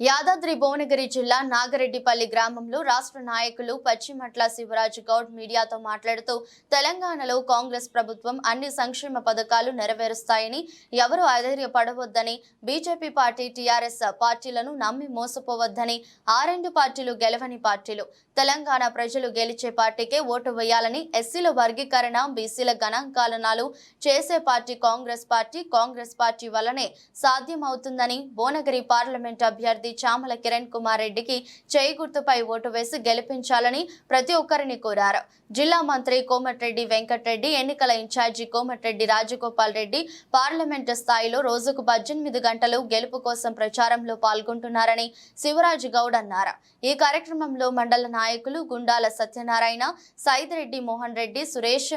యాదాద్రి భువనగిరి జిల్లా నాగరెడ్డిపల్లి గ్రామంలో రాష్ట్ర నాయకులు పచ్చిమట్ల శివరాజ్ గౌడ్ మీడియాతో మాట్లాడుతూ తెలంగాణలో కాంగ్రెస్ ప్రభుత్వం అన్ని సంక్షేమ పథకాలు నెరవేరుస్తాయని ఎవరు అధైర్యపడవద్దని బీజేపీ పార్టీ టీఆర్ఎస్ పార్టీలను నమ్మి మోసపోవద్దని ఆ రెండు పార్టీలు గెలవని పార్టీలు తెలంగాణ ప్రజలు గెలిచే పార్టీకే ఓటు వేయాలని ఎస్సీల వర్గీకరణ బీసీల గణాంకాలనాలు చేసే party Congress party Congress party వల్లనే సాధ్యమవుతుందని భువనగిరి పార్లమెంట్ అభ్యర్థి చామల కిరణ్ కుమార్ రెడ్డికి చేయి గుర్తుపై ఓటు వేసి గెలిపించాలని ప్రతి ఒక్కరిని కోరారు. జిల్లా మంత్రి కోమటిరెడ్డి వెంకటరెడ్డి ఎన్నికల ఇన్ఛార్జి కోమటిరెడ్డి రాజగోపాల్ రెడ్డి పార్లమెంటు స్థాయిలో రోజుకు పద్దెనిమిది గంటలు గెలుపు కోసం ప్రచారంలో పాల్గొంటున్నారని శివరాజ్ గౌడ్ అన్నారు. ఈ కార్యక్రమంలో మండల నాయకులు గుండాల సత్యనారాయణ సైదిరెడ్డి మోహన్ రెడ్డి సురేష్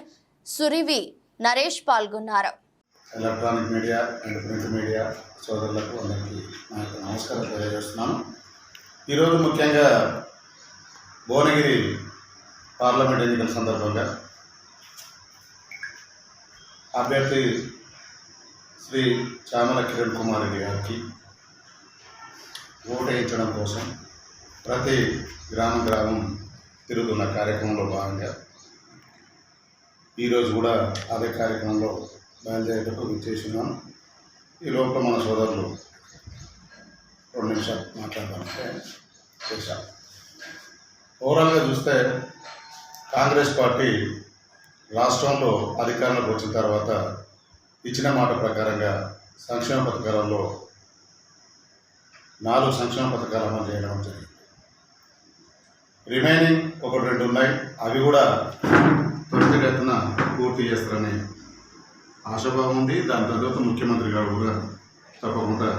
సురివి నరేష్ పాల్గొన్నారు. Electronic media and print media సోదరులకు అందరికీ నా యొక్క నమస్కారం తెలియజేస్తున్నాను. ఈరోజు ముఖ్యంగా భువనగిరి పార్లమెంట్ ఎన్నికల సందర్భంగా అభ్యర్థి శ్రీ చామల కిరణ్ కుమార్ రెడ్డి గారికి ఓటేయించడం కోసం ప్రతి గ్రామం గ్రామం తిరుగుతున్న కార్యక్రమంలో భాగంగా ఈరోజు కూడా అదే కార్యక్రమంలో బయలుదేరేటప్పుడు విచ్చేసినాను ఈ లోపల మన సోదరులు రెండు నిమిషాలు మాట్లాడదామంటే చేశాం. ఓవరాల్గా చూస్తే కాంగ్రెస్ పార్టీ రాష్ట్రంలో అధికారంలోకి వచ్చిన తర్వాత ఇచ్చిన మాట ప్రకారంగా సంక్షేమ పథకాలలో నాలుగు సంక్షేమ పథకాలు అమలు చేయడం జరిగింది. రిమైనింగ్ ఒకటి రెండు ఉన్నాయి. అవి కూడా త్వరితగతిన పూర్తి చేస్తారని ఆశాభావం ఉంది. దాని తర్వాత ముఖ్యమంత్రి గారు కూడా తప్పకుండా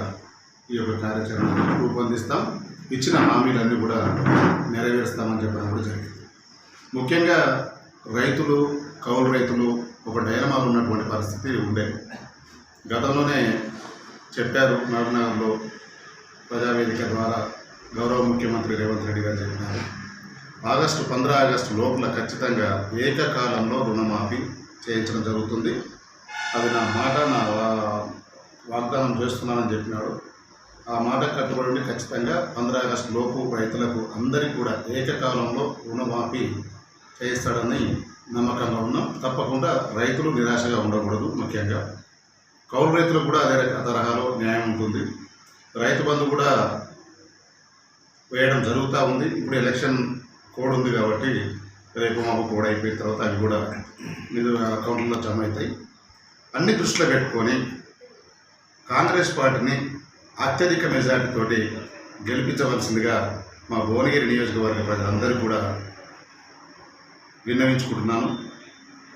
ఈ యొక్క కార్యాచరణ రూపొందిస్తాం. ఇచ్చిన హామీలన్నీ కూడా నెరవేరుస్తామని చెప్పడం కూడా జరిగింది. ముఖ్యంగా రైతులు కౌలు రైతులు ఒక డైనమాలు ఉన్నటువంటి పరిస్థితి ఉండే. గతంలోనే చెప్పారు నగర్నగర్లో ప్రజావేదిక ద్వారా గౌరవ ముఖ్యమంత్రి రేవంత్ రెడ్డి గారు చెప్పినారు. ఆగస్టు పంద్ర ఆగస్టు లోపల ఖచ్చితంగా ఏకకాలంలో రుణమాఫీ చేయించడం జరుగుతుంది. అది నా మాట నా వా- వాగ్దానం చేస్తున్నానని చెప్పినాడు. ఆ మాట కట్టుబడి ఖచ్చితంగా పంద్రా ఆగస్టు లోపు రైతులకు అందరికీ కూడా ఏకకాలంలో రుణమాఫీ చేస్తాడని నమ్మకంగా ఉన్నాం. తప్పకుండా రైతులు నిరాశగా ఉండకూడదు ముఖ్యంగా. కౌలు రైతులకు కూడా అదే తరహాలో న్యాయం ఉంటుంది. రైతు బంధు కూడా వేయడం జరుగుతూ ఉంది. ఇప్పుడు ఎలక్షన్ కోడ్ ఉంది కాబట్టి రేపు మాకు కోడ్ అయిపోయిన తర్వాత అవి కూడా నిధు అకౌంట్లో జమ అవుతాయి. అన్ని దృష్టిలో పెట్టుకొని కాంగ్రెస్ పార్టీని అత్యధిక మెజార్టీతోటి గెలిపించవలసిందిగా మా భువనగిరి నియోజకవర్గ ప్రజలందరూ కూడా విన్నవించుకుంటున్నాను.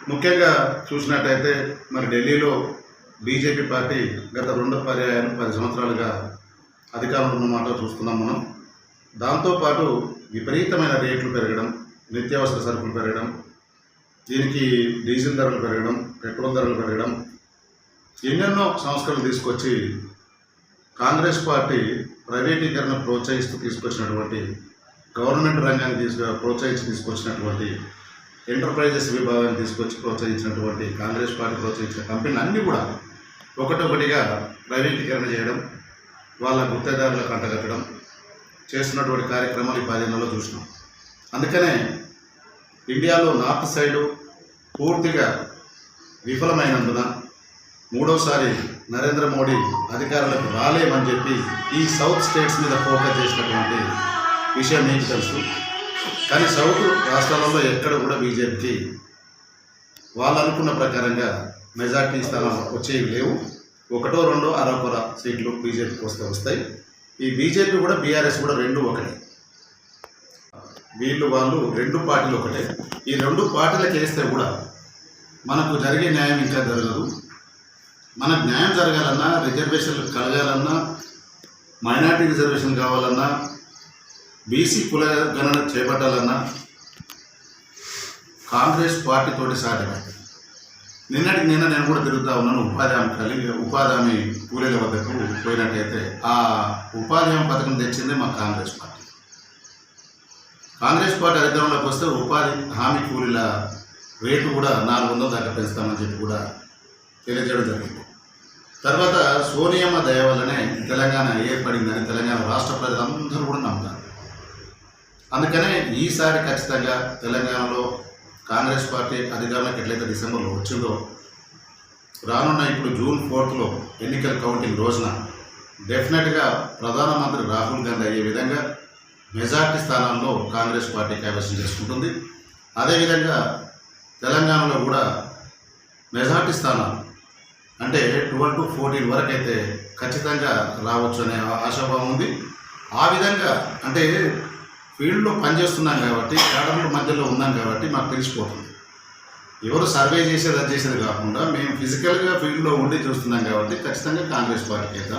ముఖ్యంగా చూసినట్టయితే మరి ఢిల్లీలో బీజేపీ పార్టీ గత రెండు పర్యాయాలు పది సంవత్సరాలుగా అధికారంలో ఉన్నమాట చూస్తున్నాం మనం. దాంతోపాటు విపరీతమైన రేట్లు పెరగడం నిత్యావసర సరుకులు పెరగడం దీనికి డీజిల్ ధరలు పెరగడం పెట్రోల్ ధరలు పెరగడం ఎన్నెన్నో సంస్కరణలు తీసుకొచ్చి కాంగ్రెస్ పార్టీ ప్రైవేటీకరణ ప్రోత్సహిస్తూ తీసుకొచ్చినటువంటి గవర్నమెంట్ రంగాన్ని తీసుకు ప్రోత్సహించి తీసుకొచ్చినటువంటి ఎంటర్ప్రైజెస్ విభాగాన్ని తీసుకొచ్చి ప్రోత్సహించినటువంటి కాంగ్రెస్ పార్టీ ప్రోత్సహించిన కంపెనీలు అన్నీ కూడా ఒకటొకటిగా ప్రైవేటీకరణ చేయడం వాళ్ళ గుత్తేదారులకు అంటగట్టడం చేస్తున్నటువంటి కార్యక్రమాలు ఈ పదిహేనులో చూసినాం. అందుకనే ఇండియాలో నార్త్ సైడు పూర్తిగా విఫలమైనందున మూడోసారి నరేంద్ర మోడీ అధికారులకు రాలేమని చెప్పి ఈ సౌత్ స్టేట్స్ మీద ఫోకస్ చేసినటువంటి విషయం మీకు తెలుసు. కానీ సౌత్ రాష్ట్రాలలో ఎక్కడ కూడా బీజేపీకి వాళ్ళు అనుకున్న ప్రకారంగా మెజార్టీ స్థానాలు వచ్చేవి లేవు. ఒకటో రెండో అరకొర సీట్లు బీజేపీకి వస్తే వస్తాయి. ఈ బీజేపీ కూడా బీఆర్ఎస్ కూడా రెండు ఒకటే. వీళ్ళు వాళ్ళు రెండు పార్టీలు ఒకటే. ఈ రెండు పార్టీలకు వేస్తే కూడా మనకు జరిగే న్యాయం ఇంకా జరగదు. మనకు న్యాయం జరగాలన్నా రిజర్వేషన్లు కలగాలన్నా మైనార్టీ రిజర్వేషన్ కావాలన్నా బీసీ కుల గణన చేపట్టాలన్నా కాంగ్రెస్ పార్టీతోటి సాధ్యమైంది నిన్నటికి నిన్న నేను కూడా తిరుగుతా ఉన్నాను ఉపాధి హామీ కలిగి ఉపాధి హామీ కూలీల వద్దకు పోయినట్టయితే ఆ ఉపాధి హామీ పథకం తెచ్చింది మా కాంగ్రెస్ పార్టీ. కాంగ్రెస్ పార్టీ అధికారంలోకి వస్తే ఉపాధి హామీ కూలీల రేటు కూడా నాలుగు వందల దాకా పెంచుతామని చెప్పి కూడా తెలియజేయడం జరిగింది. తర్వాత సోనియమ్మ దయ వల్లనే తెలంగాణ ఏర్పడిందని తెలంగాణ రాష్ట్ర ప్రజలందరూ కూడా నమ్ముతారు. అందుకనే ఈసారి ఖచ్చితంగా తెలంగాణలో కాంగ్రెస్ పార్టీ అధికారంలోకి ఎట్లయితే డిసెంబర్లో వచ్చిందో రానున్న ఇప్పుడు జూన్ ఫోర్త్లో ఎన్నికల కౌంటింగ్ రోజున డెఫినెట్గా ప్రధానమంత్రి రాహుల్ గాంధీ అయ్యే విధంగా మెజార్టీ స్థానాల్లో కాంగ్రెస్ పార్టీ కైవసం చేసుకుంటుంది. అదేవిధంగా తెలంగాణలో కూడా మెజార్టీ స్థానాలు అంటే ట్వెల్వ్ టు ఫోర్టీన్ వరకు అయితే ఖచ్చితంగా రావచ్చు అనే ఆశాభావం ఉంది. ఆ విధంగా అంటే ఫీల్డ్లో పనిచేస్తున్నాం కాబట్టి కేడర్ల మధ్యలో ఉన్నాం కాబట్టి మాకు తెలిసిపోతుంది. ఎవరు సర్వే చేసేది అది చేసేది కాకుండా మేము ఫిజికల్గా ఫీల్డ్లో ఉండి చూస్తున్నాం కాబట్టి ఖచ్చితంగా కాంగ్రెస్ పార్టీకి వేద్దాం